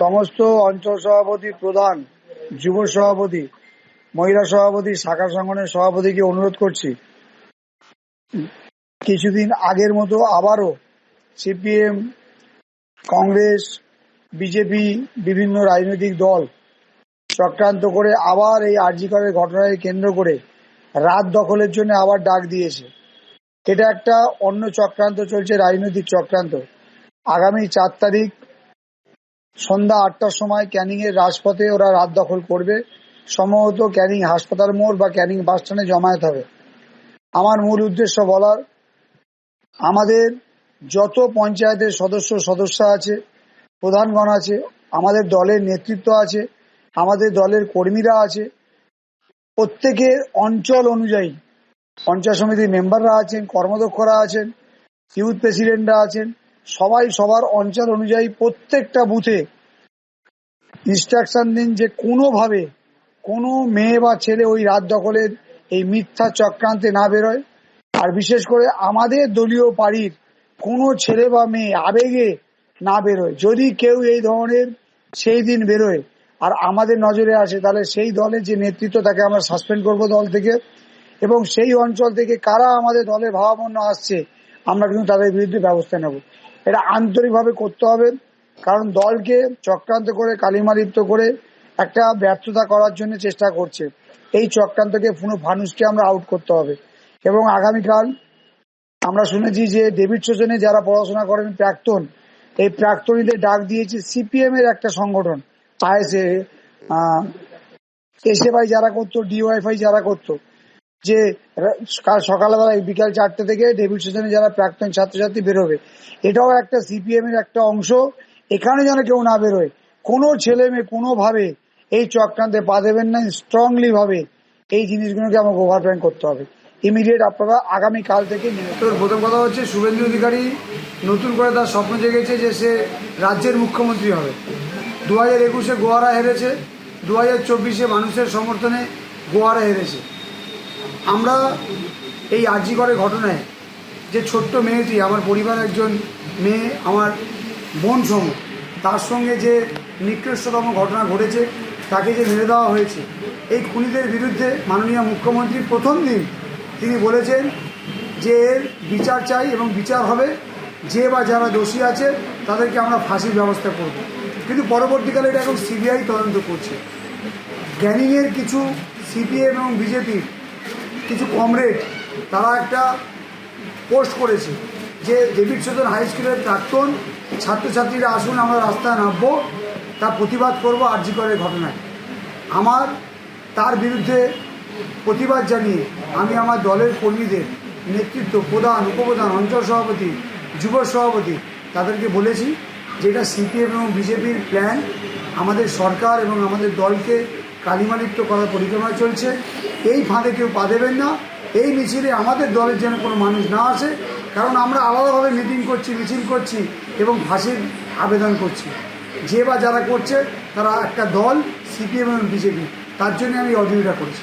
সমস্ত অঞ্চল সভাপতি প্রধান, যুব সভাপতি, মহিলা সভাপতি, শাখা সংগঠনের সভাপতিকে অনুরোধ করছি। কিছুদিন আগের মতো আবারও সিপিএম, কংগ্রেস, বিজেপি, বিভিন্ন রাজনৈতিক দল চক্রান্ত করে আবার এই আরজিকরের ঘটনাকে কেন্দ্র করে রাত দখলের জন্য আবার ডাক দিয়েছে। এটা একটা অন্য চক্রান্ত চলছে, রাজনৈতিক চক্রান্ত। আগামী চার তারিখ সন্ধ্যা আটটার সময় ক্যানিং এর রাজপথে ওরা রাত দখল করবে। সম্ভবত ক্যানিং হাসপাতাল মোড় বা ক্যানিং বাস স্ট্যান্ডে জমায়েত হবে। আমার মূল উদ্দেশ্য বলার, আমাদের যত পঞ্চায়েতের সদস্য সদস্য আছে, প্রধানগণ আছে, আমাদের দলের নেতৃত্ব আছে, আমাদের দলের কর্মীরা আছে, প্রত্যেকের অঞ্চল অনুযায়ী পঞ্চায়েত সমিতির মেম্বাররা আছেন, কর্মদক্ষরা আছেন ইউথ প্রেসিডেন্টরা আছেন সবাই সবার অঞ্চল অনুযায়ী প্রত্যেকটা বুথে ইনস্ট্রাকশন দিন যে কোনোভাবে কোনো মেয়ে বা ছেলে ওই রাত দখলের এই মিথ্যা চক্রান্তে না বেরোয়। আর বিশেষ করে আমাদের দলীয় পাড়ির কোনো ছেলে বা মেয়ে আবেগে না বেরোয়। যদি কেউ এই ধরনের সেই দিন বেরোয় আর আমাদের নজরে আসে, তাহলে সেই দলের যে নেতৃত্ব, তাকে আমরা সাসপেন্ড করব দল থেকে। এবং সেই অঞ্চল থেকে কারা আমাদের দলে ভাবাপন্ন আসছে, আমরা কিন্তু তাদের বিরুদ্ধে ব্যবস্থা নেব। এটা আন্তরিকভাবে করতে হবে। কারণ দলকে চক্রান্ত করে, কালিমালিপ্ত করে একটা ব্যর্থতা করার জন্য চেষ্টা করছে। এই চক্রান্তকে পুনঃ ফানুসকে আমরা আউট করতে হবে। এবং আগামীকাল আমরা শুনেছি যে ডেভিড সোজনে যারা পড়াশোনা করেন প্রাক্তন, এই প্রাক্তনীদের ডাক দিয়েছে সিপিএম এর একটা সংগঠন, আইএসএ। এসএফআই যারা করতো ডিওয়াইফআই যারা করতো যে রা- কাল সকালবেলা বিকাল চারটে থেকে ডেভিড সেশনে যারা প্রাক্তন ছাত্রছাত্রী বেরোবে, এটাও একটা সিপিএম এর একটা অংশ। এখানে যেন কেউ না বেরোয়, কোনো ছেলে মেয়ে কোনোভাবে এই চক্রান্তে পা দেবেন না স্ট্রংলি ভাবে এই জিনিসগুলোকে আমাকে ওভারপ্ল্যান করতে হবে। ইমিডিয়েট আপনারা আগামী কাল থেকে তোর প্রথম কথা হচ্ছে শুভেন্দু অধিকারী নতুন করে তার স্বপ্ন জেগেছে যে সে রাজ্যের মুখ্যমন্ত্রী হবে। দু হাজার একুশে গোয়ারা হেরেছে দু হাজার চব্বিশে মানুষের সমর্থনে গোয়ারা হেরেছে। আমরা এই আর্যিকরের ঘটনায় যে ছোট্ট মেয়েটি, আমার পরিবার একজন মেয়ে, আমার বোন সম, তার সঙ্গে যে নিকৃষ্টতম ঘটনা ঘটেছে, তাকে যে মেরে দেওয়া হয়েছে, এই খুনিদের বিরুদ্ধে মাননীয় মুখ্যমন্ত্রী প্রথম দিন তিনি বলেছেন যে এর বিচার চাই এবং বিচার হবে, যে বা যারা দোষী আছে, তাদেরকে আমরা ফাঁসির ব্যবস্থা করব। কিন্তু পরবর্তীকালে এটা এখন সিবিআই তদন্ত করছে। ক্যানিংয়ের কিছু সিপিএম এবং বিজেপির কিছু কমরেড তারা একটা পোস্ট করেছে যে ডেভিড সদন হাই স্কুলের প্রাক্তন ছাত্রছাত্রীরা আসুন, আমরা রাস্তায় নামবো, তার প্রতিবাদ করব আর্যিকরের ঘটনায়। আমার, তার বিরুদ্ধে প্রতিবাদ জানিয়ে আমি আমার দলের কর্মীদের নেতৃত্ব, প্রধান, উপপ্রধান, অঞ্চল সভাপতি, যুব সভাপতি তাদেরকে বলেছি যে এটা সিপিএম এবং বিজেপির প্ল্যান আমাদের সরকার এবং আমাদের দলকে কালিমালিপ্ত করার পরিক্রমা চলছে। এই ফাঁদে কেউ পা দেবেন না। এই মিছিলে আমাদের দলের যেন কোনো মানুষ না আসে কারণ আমরা আলাদাভাবে মিটিং করছি মিছিল করছি এবং ফাঁসির আবেদন করছি। যে বা যারা করছে তারা একটা দল সিপিএম এবং বিজেপি। তার জন্য আমি অডিওটা করেছি।